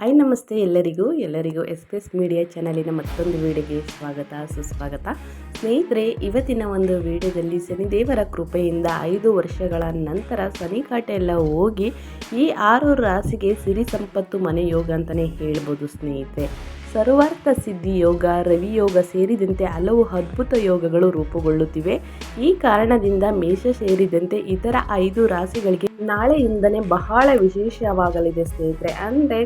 Hi ನಮಸ್ತೆ ಎಲ್ಲರಿಗೂ. ಎಲ್ಲರಿಗೂ ಎಸ್ ಪಿ ಎಸ್ ಮೀಡಿಯಾ ಚಾನಲಿನ ಮತ್ತೊಂದು ವಿಡಿಯೋಗೆ ಸ್ವಾಗತ, ಸುಸ್ವಾಗತ. ಸ್ನೇಹಿತರೆ, ಇವತ್ತಿನ ಒಂದು ವಿಡಿಯೋದಲ್ಲಿ ಶನಿದೇವರ ಕೃಪೆಯಿಂದ ಐದು ವರ್ಷಗಳ ನಂತರ ಶನಿಕಾಟ ಎಲ್ಲ ಹೋಗಿ ಈ ಆರು ರಾಶಿಗೆ ಸಿರಿ ಸಂಪತ್ತು ಮನೆ ಯೋಗ ಅಂತಲೇ ಹೇಳ್ಬೋದು ಸ್ನೇಹಿತರೆ. ಸರ್ವಾರ್ಥ ಸಿದ್ಧಿ ಯೋಗ, ರವಿ ಯೋಗ ಸೇರಿದಂತೆ ಹಲವು ಅದ್ಭುತ ಯೋಗಗಳು ರೂಪುಗೊಳ್ಳುತ್ತಿವೆ. ಈ ಕಾರಣದಿಂದ ಮೇಷ ಸೇರಿದಂತೆ ಇತರ ಐದು ರಾಶಿಗಳಿಗೆ ನಾಳೆಯಿಂದನೇ ಬಹಳ ವಿಶೇಷವಾಗಲಿದೆ ಸ್ನೇಹಿತರೆ. ಅಂದರೆ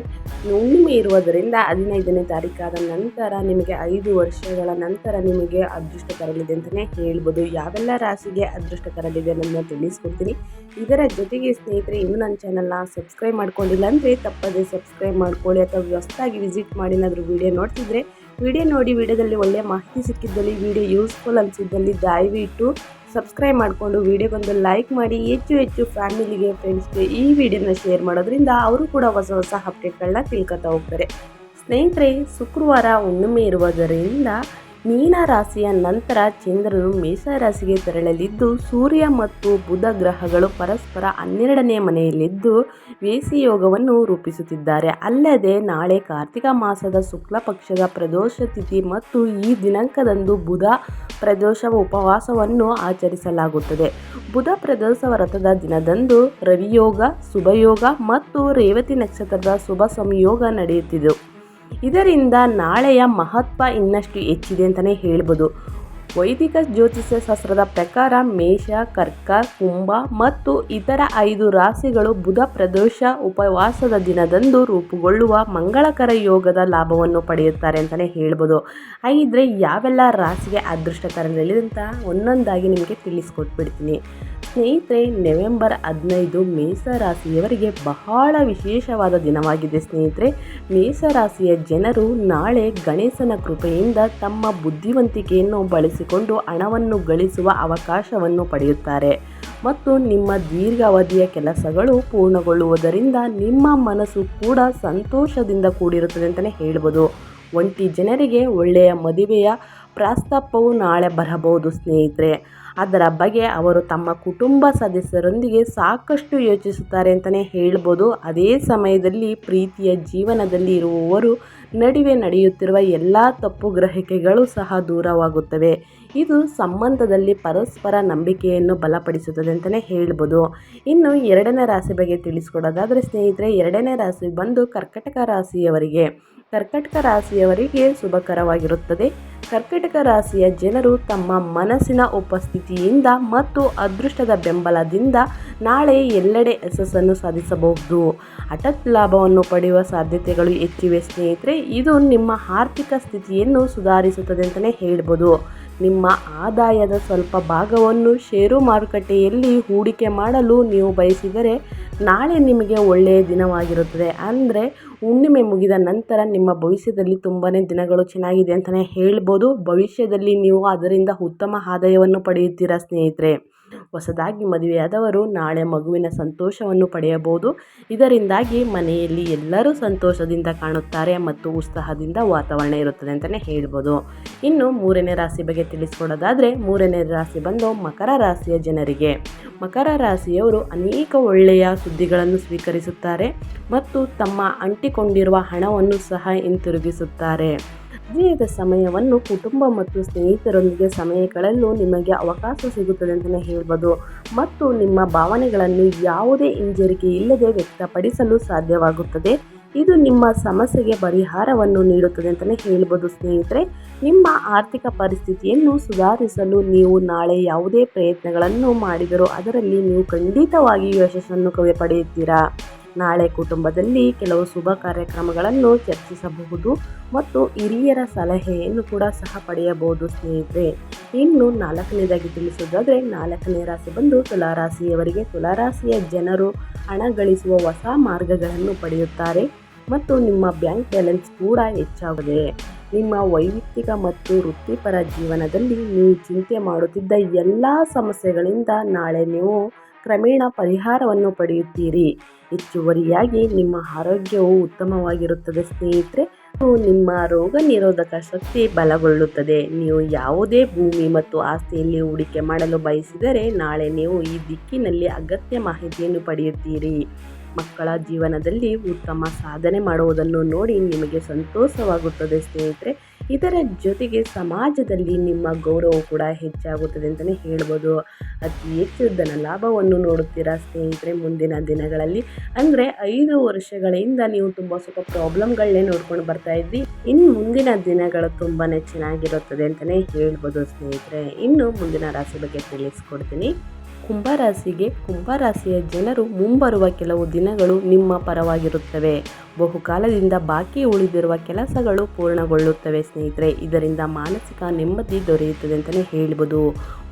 ಹುಣ್ಣಿಮೆ ಇರುವುದರಿಂದ ಹದಿನೈದನೇ ತಾರೀಕಾದ ನಂತರ ನಿಮಗೆ ಐದು ವರ್ಷಗಳ ನಂತರ ನಿಮಗೆ ಅದೃಷ್ಟ ತರಲಿದೆ ಅಂತಲೇ ಹೇಳ್ಬೋದು. ಯಾವೆಲ್ಲ ರಾಶಿಗೆ ಅದೃಷ್ಟ ತರಲಿದೆ ಅನ್ನೋದನ್ನ ತಿಳಿಸ್ಕೊಡ್ತೀನಿ. ಇದರ ಜೊತೆಗೆ ಸ್ನೇಹಿತರೆ, ಇನ್ನೂ ನನ್ನ ಚಾನಲ್ನ ಸಬ್ಸ್ಕ್ರೈಬ್ ಮಾಡ್ಕೊಂಡಿಲ್ಲ ಅಂದರೆ ತಪ್ಪದೆ ಸಬ್ಸ್ಕ್ರೈಬ್ ಮಾಡ್ಕೊಳ್ಳಿ ಅಥವಾ ಹೊಸದಾಗಿ ವಿಸಿಟ್ ಮಾಡಿ ಏನಾದರೂ ವಿಡಿಯೋ ನೋಡ್ತಿದ್ರೆ ವಿಡಿಯೋ ನೋಡಿ ವಿಡಿಯೋದಲ್ಲಿ ಒಳ್ಳೆಯ ಮಾಹಿತಿ ಸಿಕ್ಕಿದ್ದಲ್ಲಿ ವಿಡಿಯೋ ಯೂಸ್ಫುಲ್ ಅನಿಸಿದ್ದಲ್ಲಿ ದಯವಿಟ್ಟು ಸಬ್ಸ್ಕ್ರೈಬ್ ಮಾಡಿಕೊಂಡು ವಿಡಿಯೋಗೊಂದು ಲೈಕ್ ಮಾಡಿ, ಹೆಚ್ಚು ಹೆಚ್ಚು ಫ್ಯಾಮಿಲಿಗೆ ಫ್ರೆಂಡ್ಸ್ಗೆ ಈ ವಿಡಿಯೋನ ಶೇರ್ ಮಾಡೋದ್ರಿಂದ ಅವರು ಕೂಡ ಹೊಸ ಹೊಸ ಅಪ್ಡೇಟ್ಗಳನ್ನ ತಿಳ್ಕೊತಾ ಹೋಗ್ತಾರೆ. ಸ್ನೇಹಿತರೆ, ಶುಕ್ರವಾರ ಹುಣ್ಣಿಮೆ ಇರುವುದರಿಂದ ಮೀನ ರಾಶಿಯ ನಂತರ ಚಂದ್ರನು ಮೇಷರಾಶಿಗೆ ತೆರಳಲಿದ್ದು, ಸೂರ್ಯ ಮತ್ತು ಬುಧ ಗ್ರಹಗಳು ಪರಸ್ಪರ ಹನ್ನೆರಡನೇ ಮನೆಯಲ್ಲಿದ್ದು ಯೋಗವನ್ನು ರೂಪಿಸುತ್ತಿದ್ದಾರೆ. ಅಲ್ಲದೆ ನಾಳೆ ಕಾರ್ತಿಕ ಮಾಸದ ಶುಕ್ಲ ಪಕ್ಷದ ಪ್ರದೋಷ ತಿಥಿ ಮತ್ತು ಈ ದಿನಾಂಕದಂದು ಬುಧ ಪ್ರದೋಷ ಉಪವಾಸವನ್ನು ಆಚರಿಸಲಾಗುತ್ತದೆ. ಬುಧ ಪ್ರದೋಷ ವ್ರತದ ದಿನದಂದು ರವಿಯೋಗ, ಶುಭಯೋಗ ಮತ್ತು ರೇವತಿ ನಕ್ಷತ್ರದ ಶುಭ ಸಂಯೋಗ ನಡೆಯುತ್ತಿದೆ. ಇದರಿಂದ ನಾಳೆಯ ಮಹತ್ವ ಇನ್ನಷ್ಟು ಹೆಚ್ಚಿದೆ ಅಂತಲೇ ಹೇಳ್ಬೋದು. ವೈದಿಕ ಜ್ಯೋತಿಷ್ಯ ಶಾಸ್ತ್ರದ ಪ್ರಕಾರ ಮೇಷ, ಕರ್ಕ, ಕುಂಭ ಮತ್ತು ಇತರ ಐದು ರಾಶಿಗಳು ಬುಧ ಪ್ರದೋಷ ಉಪವಾಸದ ದಿನದಂದು ರೂಪುಗೊಳ್ಳುವ ಮಂಗಳಕರ ಯೋಗದ ಲಾಭವನ್ನು ಪಡೆಯುತ್ತಾರೆ ಅಂತಲೇ ಹೇಳ್ಬೋದು. ಹಾಗಿದ್ರೆ ಯಾವೆಲ್ಲ ರಾಶಿಗೆ ಅದೃಷ್ಟಕರ ತರಲಿದೆ ಅಂತ ಒಂದೊಂದಾಗಿ ನಿಮಗೆ ತಿಳಿಸ್ಕೊಟ್ಬಿಡ್ತೀನಿ. ಸ್ನೇಹಿತರೆ, ನವೆಂಬರ್ ಹದಿನೈದು ಮೇಷರಾಶಿಯವರಿಗೆ ಬಹಳ ವಿಶೇಷವಾದ ದಿನವಾಗಿದೆ ಸ್ನೇಹಿತರೆ. ಮೇಷರಾಶಿಯ ಜನರು ನಾಳೆ ಗಣೇಶನ ಕೃಪೆಯಿಂದ ತಮ್ಮ ಬುದ್ಧಿವಂತಿಕೆಯನ್ನು ಬಳಸಿಕೊಂಡು ಹಣವನ್ನು ಗಳಿಸುವ ಅವಕಾಶವನ್ನು ಪಡೆಯುತ್ತಾರೆ. ಮತ್ತು ನಿಮ್ಮ ದೀರ್ಘಾವಧಿಯ ಕೆಲಸಗಳು ಪೂರ್ಣಗೊಳ್ಳುವುದರಿಂದ ನಿಮ್ಮ ಮನಸ್ಸು ಕೂಡ ಸಂತೋಷದಿಂದ ಕೂಡಿರುತ್ತದೆ ಅಂತಲೇ ಹೇಳ್ಬೋದು. ಒಂಟಿ ಜನರಿಗೆ ಒಳ್ಳೆಯ ಮದುವೆಯ ಪ್ರಸ್ತಾಪವು ನಾಳೆ ಬರಬಹುದು, ಸ್ನೇಹಿತರೆ. ಅದರ ಬಗ್ಗೆ ಅವರು ತಮ್ಮ ಕುಟುಂಬ ಸದಸ್ಯರೊಂದಿಗೆ ಸಾಕಷ್ಟು ಯೋಚಿಸುತ್ತಾರೆ ಅಂತಲೇ ಹೇಳ್ಬೋದು. ಅದೇ ಸಮಯದಲ್ಲಿ ಪ್ರೀತಿಯ ಜೀವನದಲ್ಲಿ ಇರುವವರು ನಡುವೆ ನಡೆಯುತ್ತಿರುವ ಎಲ್ಲ ತಪ್ಪು ಗ್ರಹಿಕೆಗಳು ಸಹ ದೂರವಾಗುತ್ತವೆ. ಇದು ಸಂಬಂಧದಲ್ಲಿ ಪರಸ್ಪರ ನಂಬಿಕೆಯನ್ನು ಬಲಪಡಿಸುತ್ತದೆ ಅಂತಲೇ ಹೇಳ್ಬೋದು. ಇನ್ನು ಎರಡನೇ ರಾಶಿ ಬಗ್ಗೆ ತಿಳಿಸ್ಕೊಡೋದಾದರೆ, ಸ್ನೇಹಿತರೆ, ಎರಡನೇ ರಾಶಿ ಬಂದು ಕರ್ಕಟಕ ರಾಶಿಯವರಿಗೆ ಕರ್ಕಟಕ ರಾಶಿಯವರಿಗೆ ಶುಭಕರವಾಗಿರುತ್ತದೆ. ಕರ್ಕಟಕ ರಾಶಿಯ ಜನರು ತಮ್ಮ ಮನಸ್ಸಿನ ಉಪಸ್ಥಿತಿಯಿಂದ ಮತ್ತು ಅದೃಷ್ಟದ ಬೆಂಬಲದಿಂದ ನಾಳೆ ಎಲ್ಲೆಡೆ ಯಶಸ್ಸನ್ನು ಸಾಧಿಸಬಹುದು. ಹಠತ್ ಲಾಭವನ್ನು ಪಡೆಯುವ ಸಾಧ್ಯತೆಗಳು ಹೆಚ್ಚಿವೆ ಸ್ನೇಹಿತರೆ, ಇದು ನಿಮ್ಮ ಆರ್ಥಿಕ ಸ್ಥಿತಿಯನ್ನು ಸುಧಾರಿಸುತ್ತದೆ ಅಂತಲೇ ಹೇಳ್ಬೋದು. ನಿಮ್ಮ ಆದಾಯದ ಸ್ವಲ್ಪ ಭಾಗವನ್ನು ಷೇರು ಮಾರುಕಟ್ಟೆಯಲ್ಲಿ ಹೂಡಿಕೆ ಮಾಡಲು ನೀವು ಬಯಸಿದರೆ ನಾಳೆ ನಿಮಗೆ ಒಳ್ಳೆಯ ದಿನವಾಗಿರುತ್ತದೆ. ಅಂದರೆ ಹುಣ್ಣಿಮೆ ಮುಗಿದ ನಂತರ ನಿಮ್ಮ ಭವಿಷ್ಯದಲ್ಲಿ ತುಂಬಾ ದಿನಗಳು ಚೆನ್ನಾಗಿದೆ ಅಂತಲೇ ಹೇಳ್ಬೋದು. ಭವಿಷ್ಯದಲ್ಲಿ ನೀವು ಅದರಿಂದ ಉತ್ತಮ ಆದಾಯವನ್ನು ಪಡೆಯುತ್ತೀರಾ ಸ್ನೇಹಿತರೆ? ಹೊಸದಾಗಿ ಮದುವೆಯಾದವರು ನಾಳೆ ಮಗುವಿನ ಸಂತೋಷವನ್ನು ಪಡೆಯಬಹುದು. ಇದರಿಂದಾಗಿ ಮನೆಯಲ್ಲಿ ಎಲ್ಲರೂ ಸಂತೋಷದಿಂದ ಕಾಣುತ್ತಾರೆ ಮತ್ತು ಉತ್ಸಾಹದಿಂದ ವಾತಾವರಣ ಇರುತ್ತದೆ ಅಂತಲೇ ಹೇಳ್ಬೋದು. ಇನ್ನು ಮೂರನೇ ರಾಶಿ ಬಗ್ಗೆ ತಿಳಿಸ್ಕೊಡೋದಾದರೆ ಮೂರನೇ ರಾಶಿ ಬಂದು ಮಕರ ರಾಶಿಯ ಜನರಿಗೆ. ಮಕರ ರಾಶಿಯವರು ಅನೇಕ ಒಳ್ಳೆಯ ಸುದ್ದಿಗಳನ್ನು ಸ್ವೀಕರಿಸುತ್ತಾರೆ ಮತ್ತು ತಮ್ಮ ಅಂಟಿಕೊಂಡಿರುವ ಹಣವನ್ನು ಸಹ ಹಿಂತಿರುಗಿಸುತ್ತಾರೆ. ಹೃದಯದ ಸಮಯವನ್ನು ಕುಟುಂಬ ಮತ್ತು ಸ್ನೇಹಿತರೊಂದಿಗೆ ಸಮಯ ನಿಮಗೆ ಅವಕಾಶ ಸಿಗುತ್ತದೆ ಅಂತಲೇ ಹೇಳ್ಬೋದು. ಮತ್ತು ನಿಮ್ಮ ಭಾವನೆಗಳನ್ನು ಯಾವುದೇ ಹಿಂಜರಿಕೆ ಇಲ್ಲದೆ ವ್ಯಕ್ತಪಡಿಸಲು ಸಾಧ್ಯವಾಗುತ್ತದೆ. ಇದು ನಿಮ್ಮ ಸಮಸ್ಯೆಗೆ ಪರಿಹಾರವನ್ನು ನೀಡುತ್ತದೆ ಅಂತಲೇ ಹೇಳ್ಬೋದು ಸ್ನೇಹಿತರೆ. ನಿಮ್ಮ ಆರ್ಥಿಕ ಪರಿಸ್ಥಿತಿಯನ್ನು ಸುಧಾರಿಸಲು ನೀವು ನಾಳೆ ಯಾವುದೇ ಪ್ರಯತ್ನಗಳನ್ನು ಮಾಡಿದರೂ ಅದರಲ್ಲಿ ನೀವು ಖಂಡಿತವಾಗಿಯೂ ಯಶಸ್ಸನ್ನು ಪಡೆಯುತ್ತೀರಾ? ನಾಳೆ ಕುಟುಂಬದಲ್ಲಿ ಕೆಲವು ಶುಭ ಕಾರ್ಯಕ್ರಮಗಳನ್ನು ಚರ್ಚಿಸಬಹುದು ಮತ್ತು ಹಿರಿಯರ ಸಲಹೆಯನ್ನು ಕೂಡ ಸಹ ಪಡೆಯಬಹುದು ಸ್ನೇಹಿತರೆ. ಇನ್ನು ನಾಲ್ಕನೇದಾಗಿ ತಿಳಿಸೋದಾದರೆ ನಾಲ್ಕನೇ ರಾಶಿ ಬಂದು ತುಲಾರಾಶಿಯವರಿಗೆ ತುಲಾರಾಶಿಯ ಜನರು ಹಣ ಗಳಿಸುವ ಹೊಸ ಮಾರ್ಗಗಳನ್ನು ಪಡೆಯುತ್ತಾರೆ ಮತ್ತು ನಿಮ್ಮ ಬ್ಯಾಂಕ್ ಬ್ಯಾಲೆನ್ಸ್ ಕೂಡ ಹೆಚ್ಚಾಗಿದೆ ನಿಮ್ಮ ವೈಯಕ್ತಿಕ ಮತ್ತು ವೃತ್ತಿಪರ ಜೀವನದಲ್ಲಿ ನೀವು ಚಿಂತೆ ಮಾಡುತ್ತಿದ್ದ ಎಲ್ಲ ಸಮಸ್ಯೆಗಳಿಂದ ನಾಳೆ ನೀವು ಕ್ರಮೇಣ ಪರಿಹಾರವನ್ನು ಪಡೆಯುತ್ತೀರಿ. ಹೆಚ್ಚುವರಿಯಾಗಿ ನಿಮ್ಮ ಆರೋಗ್ಯವು ಉತ್ತಮವಾಗಿರುತ್ತದೆ ಸ್ನೇಹಿತರೆ. ನಿಮ್ಮ ರೋಗ ನಿರೋಧಕ ಶಕ್ತಿ ಬಲಗೊಳ್ಳುತ್ತದೆ. ನೀವು ಯಾವುದೇ ಭೂಮಿ ಮತ್ತು ಆಸ್ತಿಯಲ್ಲಿ ಹೂಡಿಕೆ ಮಾಡಲು ಬಯಸಿದರೆ ನಾಳೆ ನೀವು ಈ ದಿಕ್ಕಿನಲ್ಲಿ ಅಗತ್ಯ ಮಾಹಿತಿಯನ್ನು ಪಡೆಯುತ್ತೀರಿ. ಮಕ್ಕಳ ಜೀವನದಲ್ಲಿ ಉತ್ತಮ ಸಾಧನೆ ಮಾಡುವುದನ್ನು ನೋಡಿ ನಿಮಗೆ ಸಂತೋಷವಾಗುತ್ತದೆ ಸ್ನೇಹಿತರೆ. ಇದರ ಜೊತೆಗೆ ಸಮಾಜದಲ್ಲಿ ನಿಮ್ಮ ಗೌರವ ಕೂಡ ಹೆಚ್ಚಾಗುತ್ತದೆ ಅಂತಲೇ ಹೇಳ್ಬೋದು. ಅತಿ ಹೆಚ್ಚು ಧನ ಲಾಭವನ್ನು ನೋಡುತ್ತೀರಾ ಸ್ನೇಹಿತರೆ ಮುಂದಿನ ದಿನಗಳಲ್ಲಿ. ಅಂದರೆ ಐದು ವರ್ಷಗಳಿಂದ ನೀವು ತುಂಬ ಸ್ವಲ್ಪ ಪ್ರಾಬ್ಲಮ್ಗಳನ್ನೇ ನೋಡ್ಕೊಂಡು ಬರ್ತಾ ಇದ್ವಿ ಇನ್ನು ಮುಂದಿನ ದಿನಗಳು ತುಂಬಾ ಚೆನ್ನಾಗಿರುತ್ತದೆ ಅಂತಲೇ ಹೇಳ್ಬೋದು ಸ್ನೇಹಿತರೆ. ಇನ್ನು ಮುಂದಿನ ರಾಶಿ ಬಗ್ಗೆ ತಿಳಿಸ್ಕೊಡ್ತೀನಿ. ಕುಂಭರಾಶಿಗೆ ಕುಂಭರಾಶಿಯ ಜನರು ಮುಂಬರುವ ಕೆಲವು ದಿನಗಳು ನಿಮ್ಮ ಪರವಾಗಿರುತ್ತವೆ. ಬಹುಕಾಲದಿಂದ ಬಾಕಿ ಉಳಿದಿರುವ ಕೆಲಸಗಳು ಪೂರ್ಣಗೊಳ್ಳುತ್ತವೆ ಸ್ನೇಹಿತರೆ. ಇದರಿಂದ ಮಾನಸಿಕ ನೆಮ್ಮದಿ ದೊರೆಯುತ್ತದೆ ಅಂತಲೇ ಹೇಳ್ಬೋದು.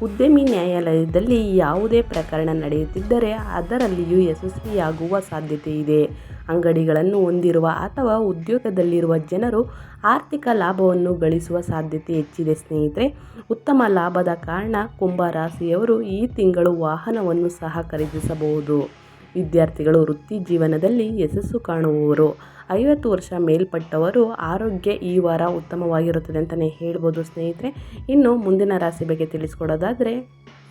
ಉದ್ಯಮಿ ನ್ಯಾಯಾಲಯದಲ್ಲಿ ಯಾವುದೇ ಪ್ರಕರಣ ನಡೆಯುತ್ತಿದ್ದರೆ ಅದರಲ್ಲಿಯೂ ಯಶಸ್ವಿಯಾಗುವ ಸಾಧ್ಯತೆ ಇದೆ ಅಂಗಡಿಗಳನ್ನು ಹೊಂದಿರುವ ಅಥವಾ ಉದ್ಯೋಗದಲ್ಲಿರುವ ಜನರು ಆರ್ಥಿಕ ಲಾಭವನ್ನು ಗಳಿಸುವ ಸಾಧ್ಯತೆ ಹೆಚ್ಚಿದೆ ಸ್ನೇಹಿತರೆ. ಉತ್ತಮ ಲಾಭದ ಕಾರಣ ಕುಂಭ ರಾಶಿಯವರು ಈ ತಿಂಗಳು ವಾಹನವನ್ನು ಸಹ ಖರೀದಿಸಬಹುದು. ವಿದ್ಯಾರ್ಥಿಗಳು ವೃತ್ತಿ ಜೀವನದಲ್ಲಿ ಯಶಸ್ಸು ಕಾಣುವವರು. ಐವತ್ತು ವರ್ಷ ಮೇಲ್ಪಟ್ಟವರು ಆರೋಗ್ಯ ಈ ವಾರ ಉತ್ತಮವಾಗಿರುತ್ತದೆ ಅಂತಲೇ ಹೇಳ್ಬೋದು ಸ್ನೇಹಿತರೆ. ಇನ್ನು ಮುಂದಿನ ರಾಶಿ ಬಗ್ಗೆ ತಿಳಿಸ್ಕೊಡೋದಾದರೆ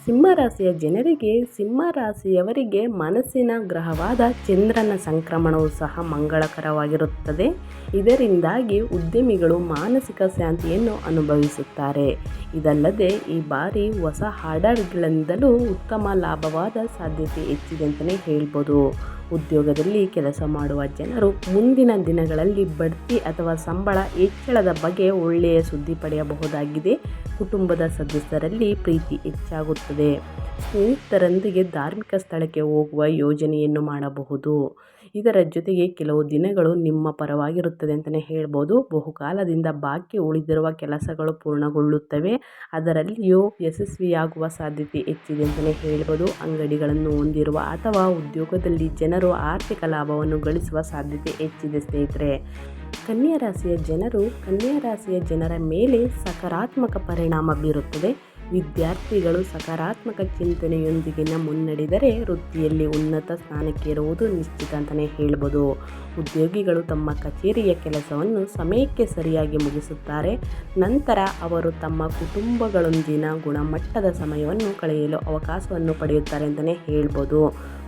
ಸಿಂಹರಾಶಿಯ ಜನರಿಗೆ, ಸಿಂಹರಾಶಿಯವರಿಗೆ ಮನಸ್ಸಿನ ಗ್ರಹವಾದ ಚಂದ್ರನ ಸಂಕ್ರಮಣವು ಸಹ ಮಂಗಳಕರವಾಗಿರುತ್ತದೆ. ಇದರಿಂದಾಗಿ ಉದ್ಯಮಿಗಳು ಮಾನಸಿಕ ಶಾಂತಿಯನ್ನು ಅನುಭವಿಸುತ್ತಾರೆ. ಇದಲ್ಲದೆ, ಈ ಬಾರಿ ಹೊಸ ಆರ್ಡರ್ಗಳಿಂದಲೂ ಉತ್ತಮ ಲಾಭವಾದ ಸಾಧ್ಯತೆ ಹೆಚ್ಚಿದೆ ಅಂತಲೇ ಹೇಳ್ಬೋದು. ಉದ್ಯೋಗದಲ್ಲಿ ಕೆಲಸ ಮಾಡುವ ಜನರು ಮುಂದಿನ ದಿನಗಳಲ್ಲಿ ಬಡ್ತಿ ಅಥವಾ ಸಂಬಳ ಹೆಚ್ಚಳದ ಬಗ್ಗೆ ಒಳ್ಳೆಯ ಸುದ್ದಿ ಪಡೆಯಬಹುದಾಗಿದೆ. ಕುಟುಂಬದ ಸದಸ್ಯರಲ್ಲಿ ಪ್ರೀತಿ ಹೆಚ್ಚಾಗುತ್ತದೆ. ಸ್ನೇಹಿತರೊಂದಿಗೆ ಧಾರ್ಮಿಕ ಸ್ಥಳಕ್ಕೆ ಹೋಗುವ ಯೋಜನೆಯನ್ನು ಮಾಡಬಹುದು. ಇದರ ಜೊತೆಗೆ ಕೆಲವು ದಿನಗಳು ನಿಮ್ಮ ಪರವಾಗಿರುತ್ತದೆ ಅಂತಲೇ ಹೇಳ್ಬೋದು. ಬಹುಕಾಲದಿಂದ ಬಾಕಿ ಉಳಿದಿರುವ ಕೆಲಸಗಳು ಪೂರ್ಣಗೊಳ್ಳುತ್ತವೆ. ಅದರಲ್ಲಿಯೂ ಯಶಸ್ವಿಯಾಗುವ ಸಾಧ್ಯತೆ ಹೆಚ್ಚಿದೆ ಅಂತಲೇ ಹೇಳ್ಬೋದು. ಅಂಗಡಿಗಳನ್ನು ಹೊಂದಿರುವ ಅಥವಾ ಉದ್ಯೋಗದಲ್ಲಿ ಜನರು ಆರ್ಥಿಕ ಲಾಭವನ್ನು ಗಳಿಸುವ ಸಾಧ್ಯತೆ ಹೆಚ್ಚಿದೆ ಸ್ನೇಹಿತರೆ. ಕನ್ಯಾ ರಾಶಿಯ ಜನರು ಕನ್ಯಾ ರಾಶಿಯ ಜನರ ಮೇಲೆ ಸಕಾರಾತ್ಮಕ ಪರಿಣಾಮ ಬೀರುತ್ತದೆ. ವಿದ್ಯಾರ್ಥಿಗಳು ಸಕಾರಾತ್ಮಕ ಚಿಂತನೆಯೊಂದಿಗಿನ ಮುನ್ನಡೆದರೆ ವೃತ್ತಿಯಲ್ಲಿ ಉನ್ನತ ಸ್ಥಾನಕ್ಕೇರುವುದು ನಿಶ್ಚಿತ ಅಂತಲೇ ಹೇಳ್ಬೋದು. ಉದ್ಯೋಗಿಗಳು ತಮ್ಮ ಕಚೇರಿಯ ಕೆಲಸವನ್ನು ಸಮಯಕ್ಕೆ ಸರಿಯಾಗಿ ಮುಗಿಸುತ್ತಾರೆ. ನಂತರ ಅವರು ತಮ್ಮ ಕುಟುಂಬಗಳೊಂದಿನ ಗುಣಮಟ್ಟದ ಸಮಯವನ್ನು ಕಳೆಯಲು ಅವಕಾಶವನ್ನು ಪಡೆಯುತ್ತಾರೆ ಅಂತಲೇ ಹೇಳ್ಬೋದು.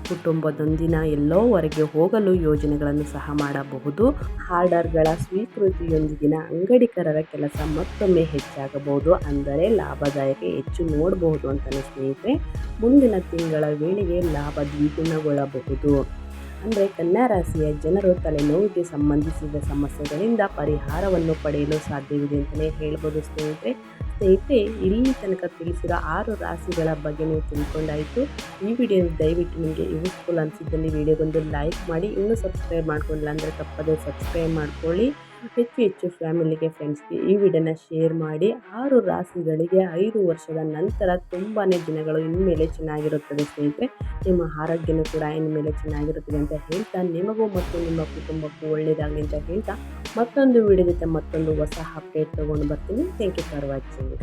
ಕುಟುಂಬದೊಂದಿನ ಎಲ್ಲೋ ಹೊರಗೆ ಹೋಗಲು ಯೋಜನೆಗಳನ್ನು ಸಹ ಮಾಡಬಹುದು. ಆರ್ಡರ್ಗಳ ಸ್ವೀಕೃತಿಯೊಂದಿಗಿನ ಅಂಗಡಿಕರರ ಕೆಲಸ ಮತ್ತೊಮ್ಮೆ ಹೆಚ್ಚಾಗಬಹುದು. ಅಂದರೆ ಲಾಭದಾಯಕ ಹೆಚ್ಚು ನೋಡಬಹುದು ಅಂತಲೇ ಸ್ನೇಹಿತರೆ. ಮುಂದಿನ ತಿಂಗಳ ವೇಳೆಗೆ ಲಾಭ ದ್ವಿಗುಣಗೊಳ್ಳಬಹುದು. ಅಂದರೆ ಕನ್ಯಾ ರಾಶಿಯ ಜನರು ತಲೆನೋವಿಗೆ ಸಂಬಂಧಿಸಿದ ಸಮಸ್ಯೆಗಳಿಂದ ಪರಿಹಾರವನ್ನು ಪಡೆಯಲು ಸಾಧ್ಯವಿದೆ ಅಂತಲೇ ಹೇಳ್ಬೋದು ಸ್ನೇಹಿತರೆ. ಸ್ನೇಹಿತರೆ ಇಲ್ಲಿ ತನಕ ತಿಳಿಸಿರೋ ಆರು ರಾಶಿಗಳ ಬಗ್ಗೆ ನೀವು ತಿಳ್ಕೊಂಡಾಯಿತು. ಈ ವಿಡಿಯೋ ದಯವಿಟ್ಟು ನಿಮಗೆ ಯೂಸ್ಫುಲ್ ಅನಿಸಿದ್ದಲ್ಲಿ ವಿಡಿಯೋಗೊಂದು ಲೈಕ್ ಮಾಡಿ, ಇನ್ನೂ ಸಬ್ಸ್ಕ್ರೈಬ್ ಮಾಡ್ಕೊಂಡಿಲ್ಲ ಅಂದರೆ ತಪ್ಪದೇ ಸಬ್ಸ್ಕ್ರೈಬ್ ಮಾಡ್ಕೊಳ್ಳಿ. ಹೆಚ್ಚು ಹೆಚ್ಚು ಫ್ಯಾಮಿಲಿಗೆ ಫ್ರೆಂಡ್ಸ್ಗೆ ಈ ವಿಡಿಯೋನ ಶೇರ್ ಮಾಡಿ ಆರು ರಾಶಿಗಳಿಗೆ ಐದು ವರ್ಷದ ನಂತರ ತುಂಬಾ ದಿನಗಳು ಇನ್ಮೇಲೆ ಚೆನ್ನಾಗಿರುತ್ತದೆ ಸ್ನೇಹಿತರೆ. ನಿಮ್ಮ ಆರೋಗ್ಯನೂ ಕೂಡ ಇನ್ಮೇಲೆ ಚೆನ್ನಾಗಿರುತ್ತದೆ ಅಂತ ಹೇಳ್ತಾ ನಿಮಗೂ ಮತ್ತು ನಿಮ್ಮ ಕುಟುಂಬಕ್ಕೂ ಒಳ್ಳೆಯದಾಗಲಿ ಅಂತ ಹೇಳ್ತಾ ಮತ್ತೊಂದು ವಿಡಿಯೋ ಜೊತೆ ಮತ್ತೊಂದು ಹೊಸ ಅಪ್ಡೇಟ್ ತೊಗೊಂಡು ಬರ್ತೀನಿ. Thank you for watching